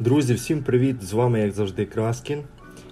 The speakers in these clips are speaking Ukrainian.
Друзі, всім привіт! З вами, як завжди, Краскін.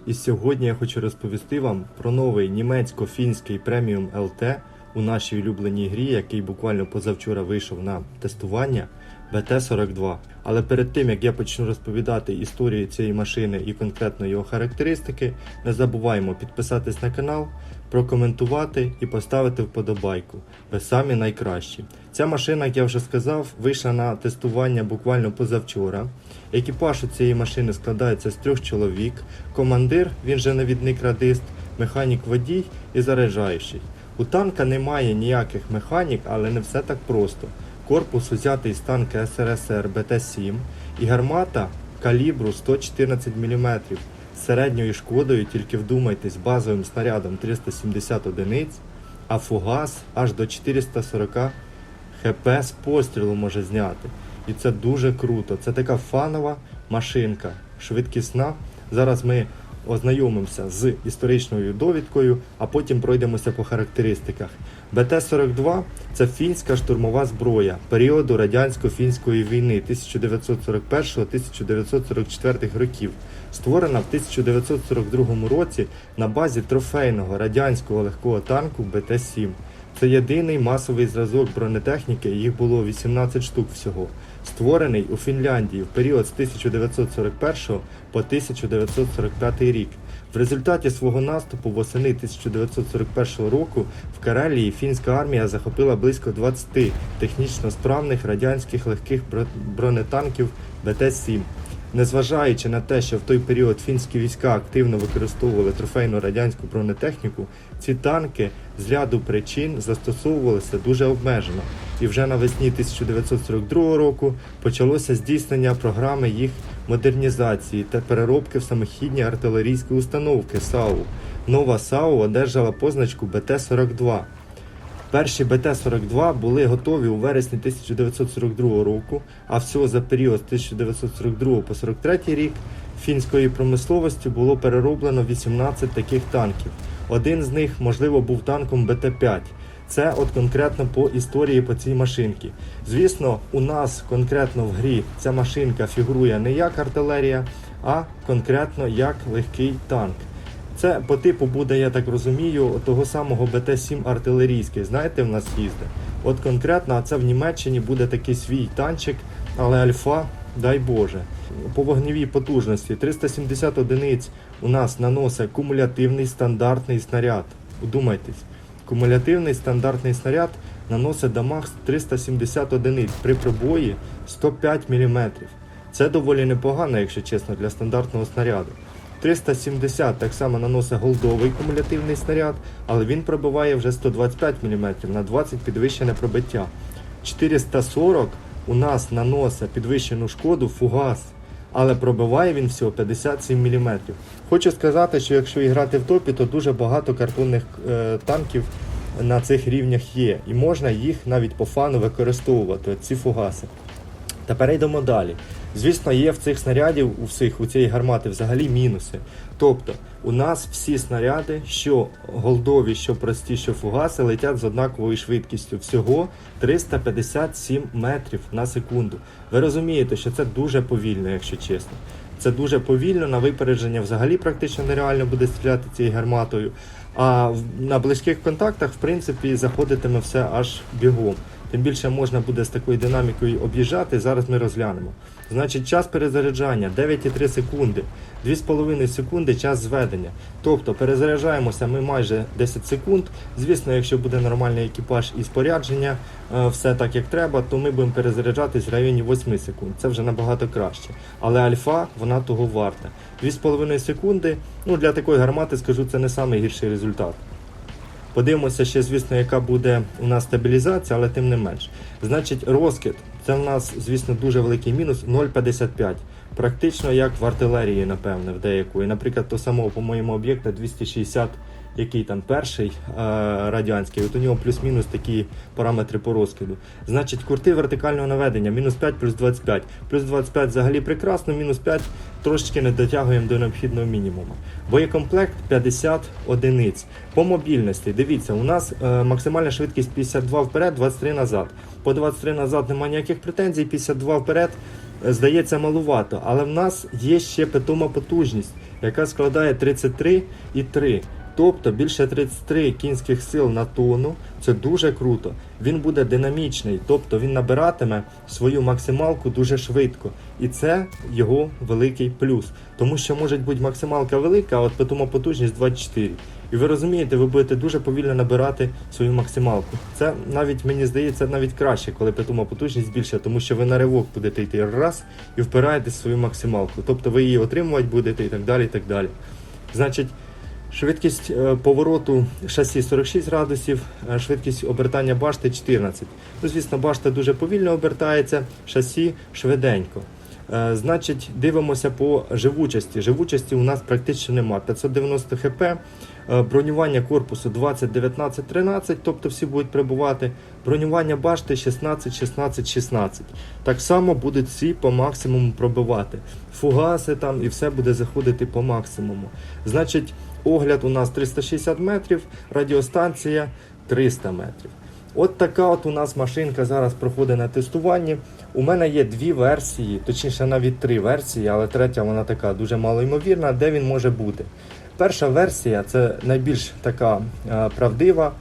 І сьогодні я хочу розповісти вам про новий німецько-фінський преміум LT у нашій улюбленій грі, який буквально позавчора вийшов на тестування BT42. Але перед тим як я почну розповідати історію цієї машини і конкретно його характеристики, не забуваємо підписатись на канал, прокоментувати і поставити вподобайку. Ви самі найкращі. Ця машина, як я вже сказав, вийшла на тестування буквально позавчора. Екіпаж у цієї машини складається з трьох чоловік: командир, він же навідник радист, механік водій і заряджаючий. У танка немає ніяких механік, але не все так просто. Корпус узятий з танка СРСР БТ-7 і гармата калібру 114 мм середньою шкодою, тільки вдумайтесь, базовим снарядом 370 одиниць, а фугас аж до 440 хп з пострілу може зняти. І це дуже круто. Це така фанова машинка, швидкісна. Зараз ми ознайомимося з історичною довідкою, а потім пройдемося по характеристиках. БТ-42 це фінська штурмова зброя періоду радянсько-фінської війни 1941-1944 років, створена в 1942 році на базі трофейного радянського легкого танку БТ-7. Це єдиний масовий зразок бронетехніки, їх було 18 штук всього, створений у Фінляндії в період з 1941 по 1945 рік. В результаті свого наступу восени 1941 року в Карелії фінська армія захопила близько 20 технічно справних радянських легких бронетанків БТ-7. Незважаючи на те, що в той період фінські війська активно використовували трофейну радянську бронетехніку, ці танки з ряду причин застосовувалися дуже обмежено. І вже навесні 1942 року почалося здійснення програми їх модернізації та переробки в самохідні артилерійські установки САУ. Нова САУ одержала позначку БТ-42. Перші БТ-42 були готові у вересні 1942 року, а всього за період з 1942 по 43 рік фінською промисловістю було перероблено 18 таких танків. Один з них, можливо, був танком БТ-5. Це от конкретно по історії по цій машинці. Звісно, у нас конкретно в грі ця машинка фігурує не як артилерія, а конкретно як легкий танк. Це по типу буде, я так розумію, того самого БТ-7 артилерійський. Знаєте, в нас їздить. От конкретно, а це в Німеччині буде такий свій танчик, але альфа, дай Боже. По вогневій потужності 370 одиниць у нас наносить кумулятивний стандартний снаряд. Удумайтесь, кумулятивний стандартний снаряд наносить дамаг 370 одиниць при пробої 105 мм. Це доволі непогано, якщо чесно, для стандартного снаряду. 370 так само наносить голдовий кумулятивний снаряд, але він пробиває вже 125 мм на 20 підвищене пробиття. 440 у нас наносить підвищену шкоду фугас, але пробиває він всього 57 мм. Хочу сказати, що якщо іграти грати в топі, то дуже багато картонних е, танків на цих рівнях є, і можна їх навіть по фану використовувати, ці фугаси. Та перейдемо далі. Звісно, є в цих снарядів у всіх у цієї гармати взагалі мінуси. Тобто, у нас всі снаряди, що голдові, що прості, що фугаси, летять з однаковою швидкістю. Всього 357 метрів на секунду. Ви розумієте, що це дуже повільно, якщо чесно. Це дуже повільно, на випередження взагалі практично нереально буде стріляти цією гарматою. А на близьких контактах, в принципі, заходитиме все аж бігом. Тим більше можна буде з такою динамікою об'їжджати. Зараз ми розглянемо. Значить, час перезаряджання 9,3 секунди, 2,5 секунди час зведення. Тобто перезаряджаємося ми майже 10 секунд. Звісно, якщо буде нормальний екіпаж і спорядження, е, все так як треба, то ми будемо перезаряджатись в районі 8 секунд. Це вже набагато краще. Але альфа вона того варта. 2,5 секунди. Ну для такої гармати скажу, це не найгірший результат. Подивимося ще, звісно, яка буде у нас стабілізація, але тим не менш. Значить, розкид це в нас, звісно, дуже великий мінус 0,55. Практично як в артилерії, напевне, в деякої. Наприклад, то самого, по моєму об'єкту 260, який там перший е, радянський, от у нього плюс-мінус такі параметри по розкиду. Значить, курти вертикального наведення мінус 5 плюс 25. Плюс 25 взагалі прекрасно, мінус 5 трошечки не дотягуємо до необхідного мінімуму. Боєкомплект 50 одиниць. По мобільності, дивіться, у нас е, максимальна швидкість 52 вперед, 23 назад. По 23 назад немає ніяких претензій, 52 вперед е, здається малувато, але в нас є ще питома потужність, яка складає 33,3. Тобто більше 33 кінських сил на тонну, це дуже круто. Він буде динамічний, тобто він набиратиме свою максималку дуже швидко. І це його великий плюс. Тому що може бути максималка велика, а от питома потужність 24. І ви розумієте, ви будете дуже повільно набирати свою максималку. Це навіть мені здається навіть краще, коли питома потужність більша, тому що ви на ривок будете йти раз і впираєтесь в свою максималку. Тобто ви її отримувати будете і так далі. і так далі. Значить, Швидкість е, повороту шасі 46 градусів, е, швидкість обертання башти 14. Ну, звісно, башта дуже повільно обертається, шасі швиденько. Е, Значить, дивимося по живучості. Живучості у нас практично нема. 590 хп, бронювання корпусу 20, 19, 13, тобто всі будуть прибувати. Бронювання башти 16, 16, 16. Так само будуть всі по максимуму пробивати. Фугаси там і все буде заходити по максимуму. Значить, огляд у нас 360 метрів, радіостанція 300 метрів. От така от у нас машинка зараз проходить на тестуванні. У мене є дві версії, точніше навіть три версії, але третя вона така дуже малоймовірна, де він може бути. Перша версія це найбільш така е, правдива,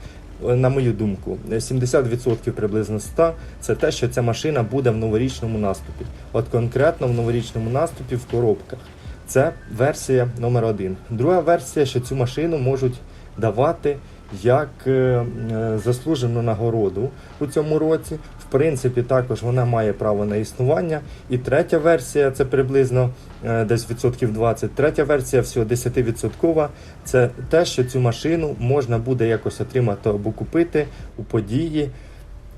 е, на мою думку. 70% приблизно 100 це те, що ця машина буде в новорічному наступі. От конкретно в новорічному наступі в коробках. Це версія номер один. Друга версія, що цю машину можуть давати як е, е, заслужену нагороду у цьому році. В принципі, також вона має право на існування. І третя версія це приблизно е, десь відсотків 20. Третя версія всього 10%. Це те, що цю машину можна буде якось отримати або купити у події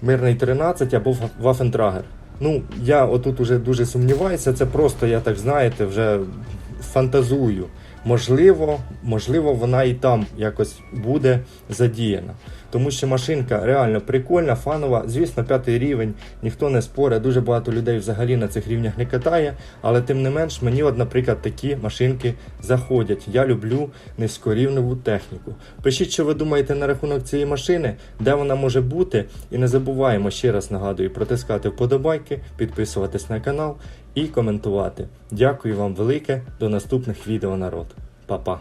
Мирний 13 або в Вафентрагер. Ну, я отут уже дуже сумніваюся, це просто, я так знаєте, вже фантазую. Можливо, можливо, вона і там якось буде задіяна. Тому що машинка реально прикольна, фанова. Звісно, п'ятий рівень, ніхто не спорить, дуже багато людей взагалі на цих рівнях не катає. Але тим не менш, мені, от, наприклад, такі машинки заходять. Я люблю низькорівневу техніку. Пишіть, що ви думаєте на рахунок цієї машини, де вона може бути. І не забуваємо ще раз нагадую протискати вподобайки, підписуватись на канал і коментувати. Дякую вам велике. До наступних відео, народ. Па-па.